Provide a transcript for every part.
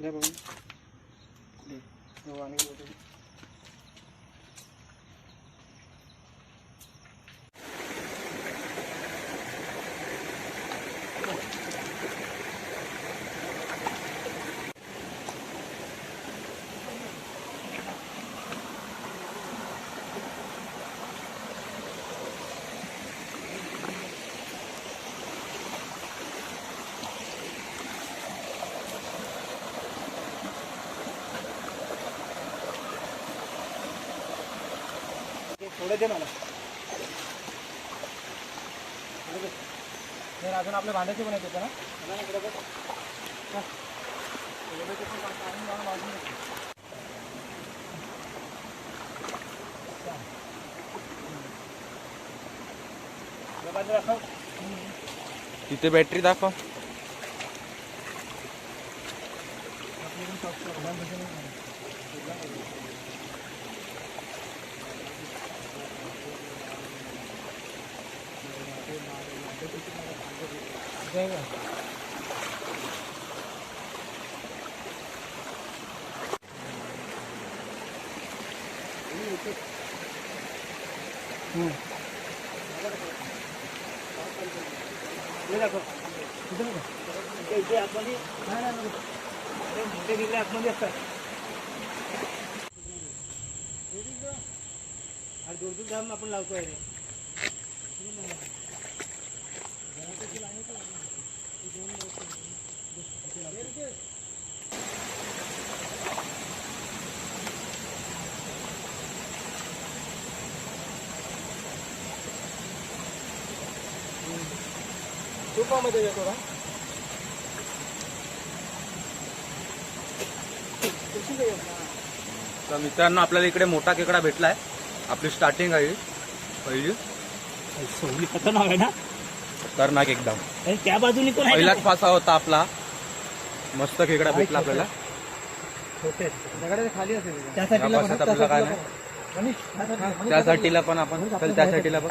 द्या बघून दे. हो, आणि बघू. ते थोडं दे मला. तर अजून आपल्या भांड्याचे पण येते ना मला ना इकडं जय गं. आतमध्ये आतमध्ये असतात अरे दूर दूर जाऊन आपण लावतोय रे. तुपामध्ये तर मित्रांनो आपल्याला इकडे मोठा खेकडा भेटलाय. आपली स्टार्टिंग आहे. पहिली. खतरनाक आहे ना? खतरनाक एकदम. अरे त्या बाजूने पण आहे पहिलाच फासा होता आपला. मस्त खेकडा भेटला आपल्याला. खाली असेल. आपल्याला काय नाही. त्या साठीला पण आपण चल त्या साठीला बघ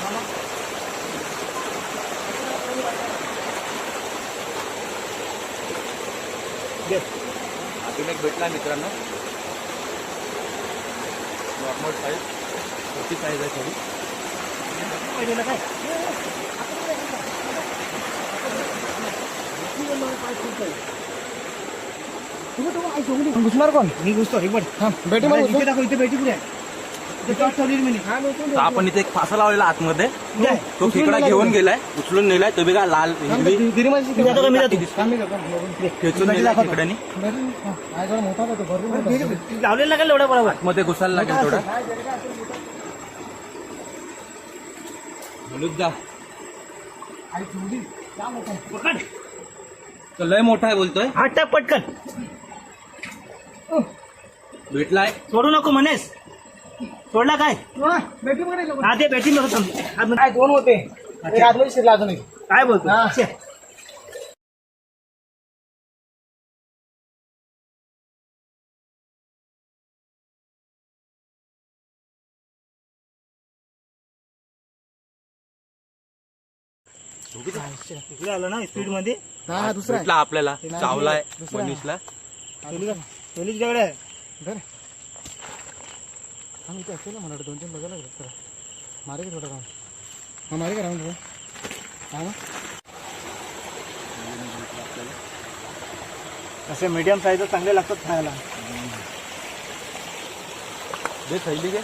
हा, मग. Yes. अजून एक भेटला मित्रांनो. नॉर्मल साईज छोटी साईज आहे थोडी. पहिलेला काय घुसणार कोण मी घुसतो एक बेटी इथे दाखव इथे बेटी पुढे तर आपण इथे एक फासा लावलेला आतमध्ये तो खेकडा घेऊन गेलाय उचलून नेलाय तो बी काय लाल हिरवी खेचून नेलाय खेकड्यानी लावलेला का एवढा बरोबर मध्ये घुसायला लागेल थोडा जा पकड. तो लय मोठा आहे बोलतोय. टाक पटकन. भेटलाय. सोडू नको म्हणेस. सोडला काय? हा ते बॅटिंग थांब काय दोन होते? काय बोलतो. इकडे आलं ना स्पीडमध्ये भेटला आपल्याला? चावलाय मनीषला. पोलीस जेवढे आहे. आम्ही इथे असेल ना मला वाटतं दोन तीन बघायला लागेल. जरा मारे का थोडं काम हा मारे का राऊंड हा ना? असे मीडियम साईज चांगले लागतात खायला. दे थैली घे.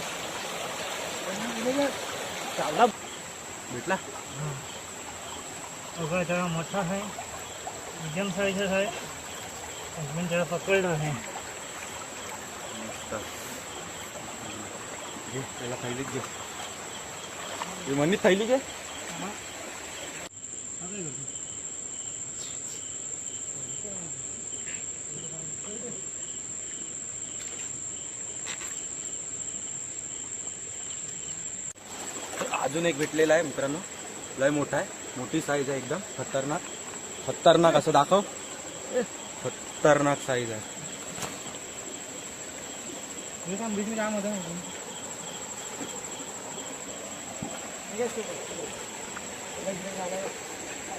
चांगला भेटला? बघा जरा मोठा आहे. मीडियम साईज आहे. म्हणजे पकडलं नाही त्याला थैलीत घे. हे मनी थैली घे. अजून एक भेटलेला आहे मित्रांनो. लय मोठा आहे. मोठी साईज आहे एकदम खतरनाक. खतरनाक असं दाखव. खतरनाक साईज आहे.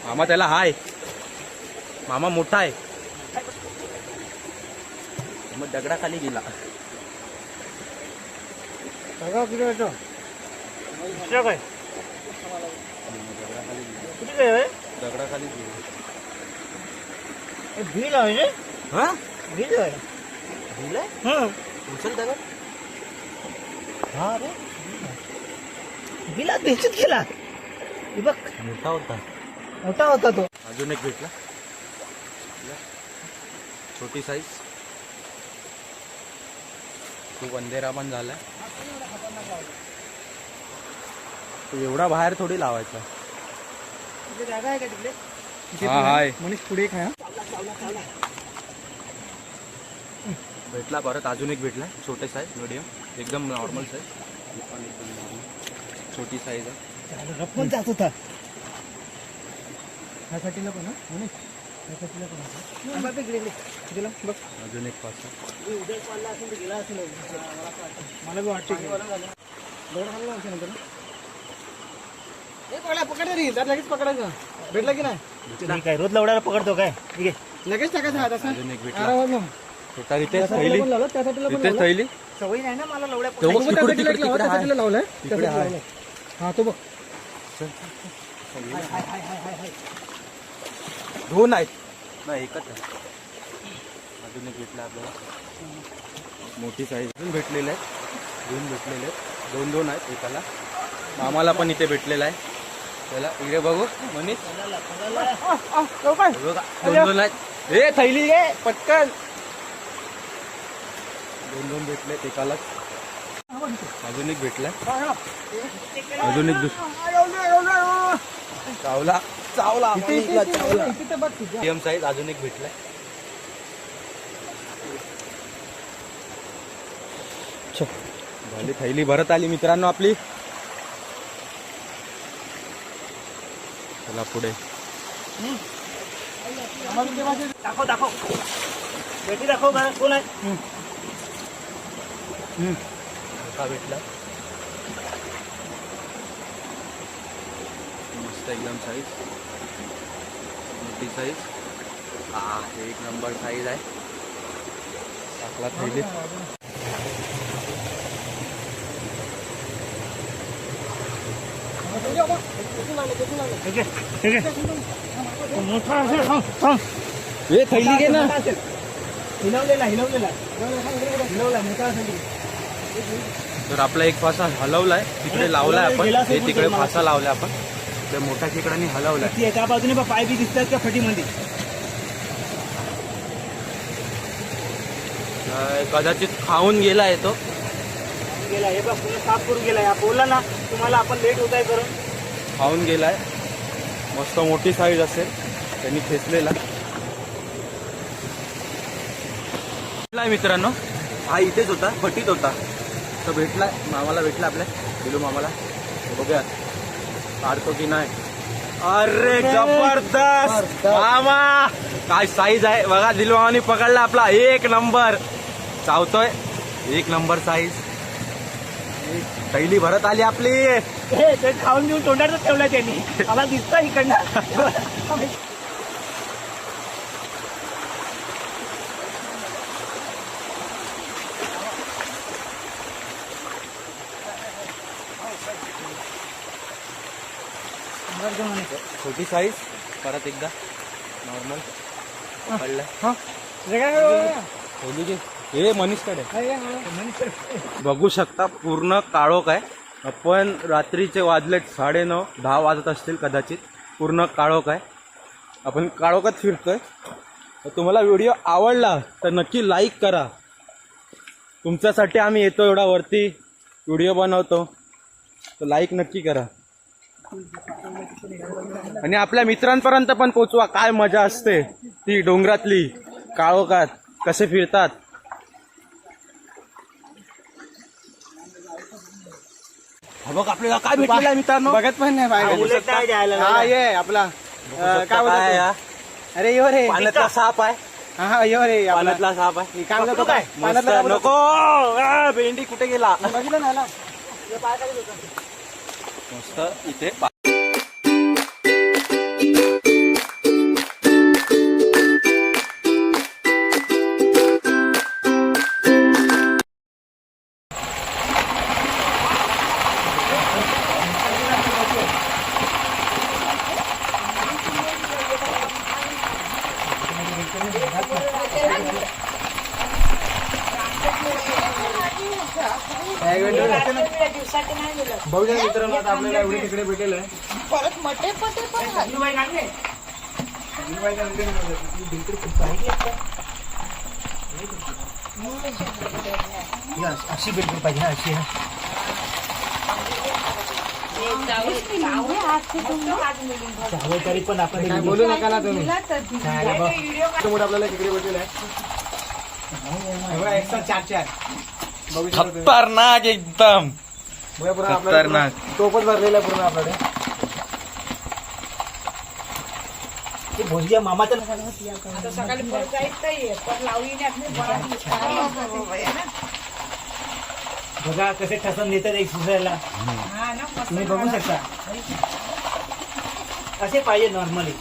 मामा त्याला हाय. मामा मोठा आहे. मग दगडाखाली गेला. सगळं काय? काय आहे? दगडाखाली हे बिल आहे रे. हा? बिल आहे. हं. उचल दगड हा रे. बिलात बेचत गेला. हे बघ. मोठा होता. मोठा होता तो. अजून एक भेटला. छोटी साईज खूप अंधेरा पण झालाय. तो एवढा बाहेर थोडी लावायचा. जागा आहे का तिकडे? हा हाय. मनीष पुढे काय भेटला परत अजून एक भेटला. छोटे साईज मिडियम एकदम नॉर्मल साईज छोटी साईज आहे. जात होता ह्यासाठीला पण मनीष. ह्यासाठीला पण बाबा इकडे गेला बघ अजून एक पाच उद्या पाडला असेल तर गेला असेल. मला बी वाटते दगड खाल्ला असेल नंतर ए पकडा पकडा रे. तर लगेच पकडायचं भेटला की नाही? आहे रोज लवडायला पकडतो काय? ठीक आहे. लगेच टाकायचं हात अजून एक भेटला. छोटा थैली. थैली? सवय नाही ना मला लवड्या तो बघ, पकडायची. तिकडे, त्यासाठी तिकडे, लावलं, तिकडे त्यासाठी आहे. लावलंय. तिकडे आहे. हा तो बघ. दोन आहेत. नाही एकच आहे. अजून एक भेटला आपल्याला. मोठी साईज अजून भेटलेले आहेत. दोन भेटलेले आहेत. दोन दोन आहेत एकाला. मामाला पण इथे भेटलेला आहे. त्याला इकडे बघू. मनीष हे दोन ए थैली घे पटकन. दोन दोन भेटले एकालाच. अजून एक भेटलाय अजून एक दुसरा चावला. चावला. मीडियम साईज अजून एक भेटलाय झाली थैली भरत आली मित्रांनो आपली. चला पुढे. दाखव दाखव. बेटी दाखव बरं, कोण आहे? का भेटला. मस्त एकदम साईज मोठी साईज हा एक नंबर साईज आहे. टाकला थैली. थैली घे ना हिलवलेला हिलवलेला हिलवला मोठा असेल तर आपला एक फासा हलवलाय तिकडे लावलाय आपण. हे तिकडे फासा लावलाय आपण. त्या मोठ्या ठिकाणी हलवलाय. एका बाजूने पाय बी दिसतात का फटीमध्ये. कदाचित खाऊन गेलाय तो. गेला हे बघ साफ करून गेला. या बोलला ना तुम्हाला आपण लेट होत आहे करून. खाऊन गेलाय. मस्त मोठी साईज असेल. त्यांनी खेचलेला. मित्रांनो. हा इथेच होता फटीत होता. तो भेटलाय. मामाला भेटला आपल्या. दिलू मामाला. बघूया. काढतो की नाही? अरे जबरदस्त! मामा! काय साईज आहे? बघा दिलू मामाने पकडला आपला. एक नंबर चावतोय. एक नंबर साईज थैली भरत आली आपली. हे ते खाऊन घेऊन तोंडातच ठेवलं त्यांनी. मला दिसतं इकडनं. छोटी साईज परत एकदा. नॉर्मल पडलाय हा. हे मनीषकडे? बघू शकता पूर्ण काळोख आहे. आपण रात्रीचे वाजलेत साडे नऊ दहा वाजत असतील कदाचित. पूर्ण काळोख आहे. आपण काळोखात फिरतोय. तर तुम्हाला व्हिडिओ आवडला तर नक्की लाईक करा. तुमच्यासाठी आम्ही येतो एवढा वरती. व्हिडिओ बनवतो. तर लाईक नक्की करा. आणि आपल्या मित्रांपर्यंत पण पोचवा. काय मजा असते ती डोंगरातली काळोखात. कसे फिरतात. बघ आपल्याला काय भेटलेलं आहे मित्रांनो? बघत पण नाही हा, बाहेर काय हा? ये आपला अं, काय? बोलतो अरे यो रे. पाण्यातला साप आहे. हा हा यो रे आपला. पाण्यातला साप आहे. काय म्हणतो काय? मस्त, पाण्यातला काय बोलतो? नको. आ, भेंडी कुठे गेला? बघितलं ना. याला? मस्त इथे बघूया मित्रांनो आता आपल्याला एवढे तिकडे भेटेल आहे. परत मटे पटे पण अशी बिलकुल पाहिजे ना अशी हा. तरी पण आपण बोलू नका ना तुम्ही. समोर आपल्याला तिकडे भेटेल आहे हे एकसाथ चार चार बघू शकता तुम्ही. खतरनाक एकदम. पूर्ण खतरनाक. टोपच भरलेला आहे पूर्ण आपल्याकडे. ते भोजिया मामाचं आता सकाळी परत जायचं नाहीये. पण लावली नाही आपली बराच बघा कसे ठसन देतात एक दुसऱ्याला हा ना मस्त तुम्ही बघू शकता. असे पाहिजे नॉर्मली